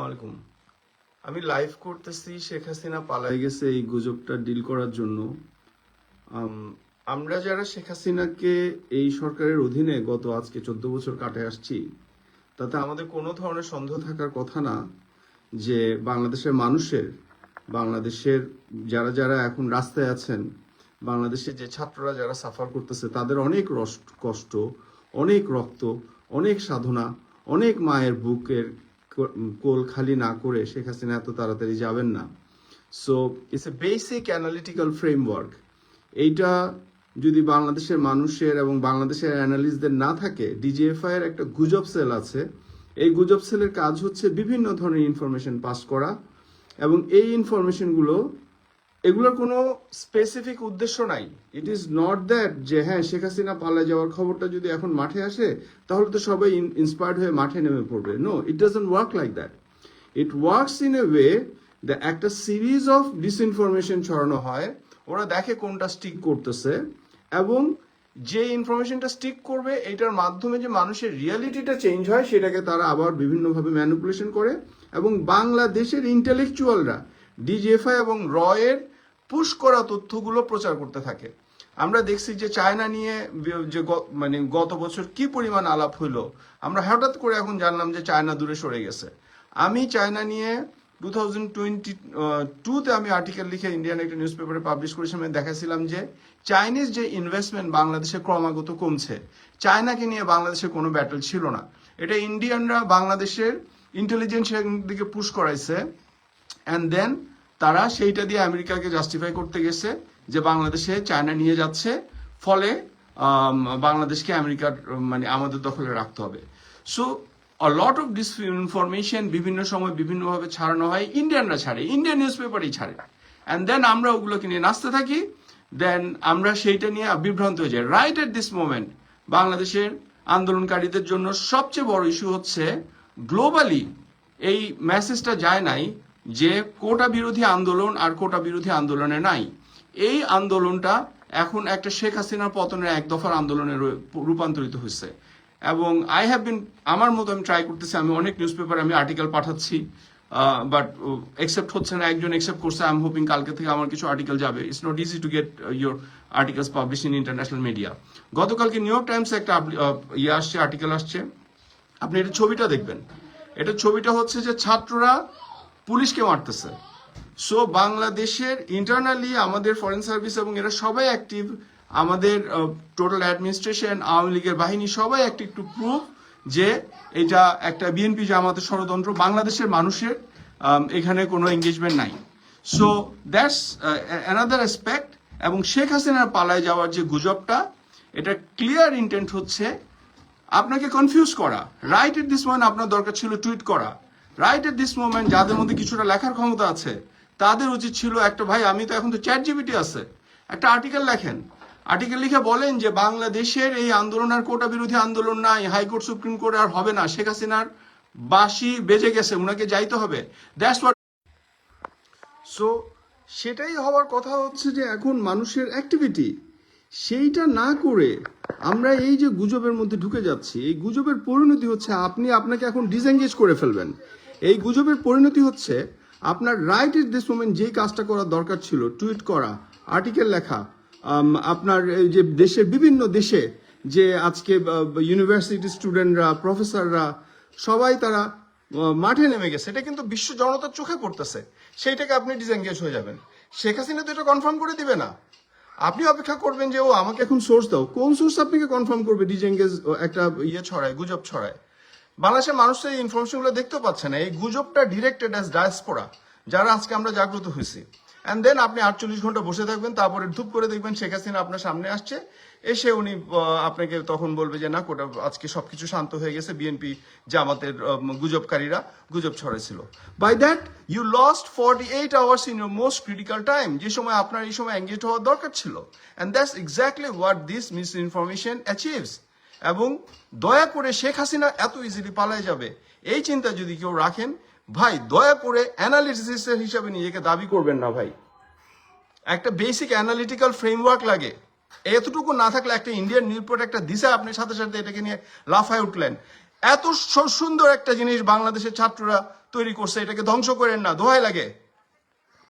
আলাইকুম আমি লাইভ করতেছি, শেখ হাসিনা পালাই গেছে এই গুজবটা ডিল করার জন্য। আমরা যারা শেখ হাসিনাকে এই সরকারের অধীনে গত আজকে চোদ্দ বছর কাটে আসছি, তাতে আমাদের কোনো ধরনের সন্দেহ থাকার কথা না যে বাংলাদেশের মানুষের, বাংলাদেশের যারা যারা এখন রাস্তায় আছেন, বাংলাদেশের যে ছাত্ররা যারা সাফার করতেছে, তাদের অনেক কষ্ট, অনেক রক্ত, অনেক সাধনা, অনেক মায়ের বুকের কোল খালি না করে শেখ হাসিনা এত তাড়াতাড়ি যাবেন না। So it's a basic analytical framework এইটা যদি বাংলাদেশের মানুষের এবং বাংলাদেশের অ্যানালিস্টদের না থাকে ডিজিএফআই এর একটা গুজব সেল আছে। এই গুজব সেলের কাজ হচ্ছে বিভিন্ন ধরনের ইনফরমেশন পাস করা এবং এই ইনফরমেশনগুলো এগুলোর কোনো স্পেসিফিক উদ্দেশ্য নাই। ইট ইজ নট দ্যাট যে হ্যাঁ শেখ হাসিনা পালায় যাওয়ার খবরটা যদি এখন মাঠে আসে, তাহলে তো সবাই ইন্সপায়ার্ড হয়ে মাঠে নেমে পড়বে। No it doesn't work like that it works in a way the একটা সিরিজ অফ ডিসইনফরমেশন ছড়ানো হয়, ওরা দেখে কোনটা স্টিক করতেছে, এবং যে ইনফরমেশনটা স্টিক করবে, এটার মাধ্যমে যে মানুষের রিয়ালিটিটা চেঞ্জ হয়, সেটাকে তারা আবার বিভিন্নভাবে ম্যানিপুলেশন করে, এবং বাংলাদেশের ইন্টেলেকচুয়ালরা ডিজিএফআই এবং রয়ের পুশ করা তথ্যগুলো প্রচার করতে থাকে। আমরা দেখছি যে চায়না নিয়ে যে মানে গত বছর কি পরিমাণ আলাপ হইল, আমরা হঠাৎ করে এখন জানলাম যে চায়না দূরে সরে গেছে। আমি চায়না নিয়ে টু থাউজেন্ড টোয়েন্টি টুতে আমি আর্টিকেল লিখে ইন্ডিয়ান একটা নিউজ পেপারে পাবলিশ করেছিলাম আমি দেখাছিলাম যে চাইনিজ যে ইনভেস্টমেন্ট বাংলাদেশে ক্রমাগত কমছে, চায়নাকে নিয়ে বাংলাদেশে কোনো ব্যাটল ছিল না। এটা ইন্ডিয়ানরা বাংলাদেশের ইন্টেলিজেন্স দিকে পুশ করাইছে অ্যান্ড দেন তারা সেইটা দিয়ে আমেরিকাকে জাস্টিফাই করতে গেছে যে বাংলাদেশে চায়না নিয়ে যাচ্ছে, ফলে বাংলাদেশকে আমেরিকার মানে আমাদের দখলে রাখতে হবে। So a lot of this information বিভিন্ন সময় বিভিন্নভাবে ছাড়ানো হয় ইন্ডিয়ানরা ছাড়ে ইন্ডিয়ান নিউজ পেপারই ছাড়ে। অ্যান্ড দেন আমরা ওগুলোকে নিয়ে নাচতে থাকি দেন আমরা সেইটা নিয়ে বিভ্রান্ত হয়ে যাই। রাইট এট দিস মোমেন্ট বাংলাদেশের আন্দোলনকারীদের জন্য সবচেয়ে বড় ইস্যু হচ্ছে গ্লোবালি এই মেসেজটা যায় নাই যে কোটা বিরোধী আন্দোলন আর কোটা বিরোধী আন্দোলনে নাই। এই আন্দোলনটা এখন একটা শেখ হাসিনার পতনের এক দফার আন্দোলনে রূপান্তরিত হয়েছে। এবং আই হ্যাভ বিন আমার মতো আমি ট্রাই করতেছি, আমি অনেক নিউজ পেপার আমি আর্টিকেল পাঠাচ্ছি বাট একসেপ্ট হচ্ছে না, একজন একসেপ্ট করছে আই এম হোপিং কালকে থেকে আমার কিছু আর্টিকেল যাবে। It's not easy to get your articles publish in international media গতকালকে নিউ ইয়র্ক টাইমস একটা ইয়ে আসছে আর্টিকেল আসছে। আপনি এটা ছবিটা দেখবেন। এটা ছবিটা হচ্ছে যে ছাত্ররা পুলিশকে মারতেছে। সো বাংলাদেশের ইন্টারনালি আমাদের ফরেন সার্ভিস এবং এরা সবাই অ্যাক্টিভ আমাদের টোটাল অ্যাডমিনিস্ট্রেশন আওয়ামী লীগের বাহিনী সবাই অ্যাক্টিভ টু প্রুভ যে এটা একটা বিএনপি জামাতের ষড়যন্ত্র। বাংলাদেশের মানুষের এখানে কোনো এঙ্গেজমেন্ট নাই। সো দ্যাটস অ্যানাদার অ্যাসপেক্ট এবং শেখ হাসিনার পালায় যাওয়ার যে গুজবটা, এটা ক্লিয়ার ইন্টেন্ট হচ্ছে আপনাকে কনফিউজ করা। রাইট এট দিস মোমেন্ট আপনার দরকার ছিল টুইট করা। রাইট এট দিস মোমেন্ট যাদের মধ্যে কিছুটা লেখার ক্ষমতা আছে, তাদের উচিত ছিল একটা, ভাই, আমি তো এখন তো চ্যাট জিবিটি আছে। একটা আর্টিকেল লেখেন। আর্টিকেল লিখে বলেন যে, বাংলাদেশের এই আন্দোলন আর কোটা বিরোধী আন্দোলন নাই। হাইকোর্ট, সুপ্রিম কোর্ট আর হবে না। শেখ হাসিনার বাসি বেজে গেছে। উনাকে যাইতে হবে। দ্যাটস হোয়াট সো সেটাই হওয়ার কথা হচ্ছে যে, এখন মানুষের অ্যাক্টিভিটি সেইটা না করে আমরা এই যে গুজবের মধ্যে ঢুকে যাচ্ছি, এই গুজবের পরিণতি হচ্ছে আপনি আপনাকে এখন ডিসএঙ্গেজ করে ফেলবেন। এই গুজবের পরিণতি হচ্ছে আপনার রাইট এট দিস মোমেন্ট যেই কাজটা করার দরকার ছিল টুইট করা আর্টিকেল লেখা আপনার যে দেশের বিভিন্ন দেশে যে আজকে ইউনিভার্সিটি স্টুডেন্টরা প্রফেসররা সবাই তারা মাঠে নেমে গেছে। এটা কিন্তু বিশ্ব জনতার চোখে পড়তেছে। সেইটাকে আপনি ডিসএঙ্গেজ হয়ে যাবেন। শেখ হাসিনা তো এটা কনফার্ম করে দিবে না। আপনি অপেক্ষা করবেন যে, ও আমাকে এখন সোর্স দাও। কোন সোর্স আপনাকে কনফার্ম করবে ডিসএঙ্গেজ একটা ইয়ে ছড়ায়, গুজব ছড়ায়? বাংলাদেশের মানুষ তো এই ইনফরমেশনগুলো দেখতেও পাচ্ছে না। এই গুজবটা ডিরেক্টেড অ্যাজ ডায়াসপোরা যারা আজকে আমরা জাগ্রত হয়েছি। অ্যান্ড দেন আপনি আটচল্লিশ ঘণ্টা বসে থাকবেন তারপরে ধূপ করে দেখবেন শেখ হাসিনা আপনার সামনে আসছে। এসে উনি আপনাকে তখন বলবে যে না কোটা আজকে সবকিছু শান্ত হয়ে গেছে বিএনপি জামাতের আম, গুজবকারীরা গুজব ছড়াইছিল। By that you lost forty eight hours in your most critical time যে সময় আপনার এই সময় এঙ্গেজ হওয়ার দরকার ছিল। And that's exactly what this misinformation achieves এবং দয়া করে শেখ হাসিনা এত ইজিলি পালায় যাবে। এই চিন্তা যদি কেউ রাখেন, ভাই, দয়া করে অ্যানালিসিসের হিসাবে নিজেকে দাবি করবেন না, ভাই। একটা বেসিক অ্যানালিটিক্যাল ফ্রেমওয়ার্ক লাগে। এতটুকু না থাকলে একটা ইন্ডিয়ান নিউজ একটা দিশা আপনি সাথে সাথে এটাকে নিয়ে লাফায় উঠলেন। এত সুন্দর একটা জিনিস বাংলাদেশের ছাত্ররা তৈরি করছে, এটাকে ধ্বংস করেন না, দোহাই লাগে।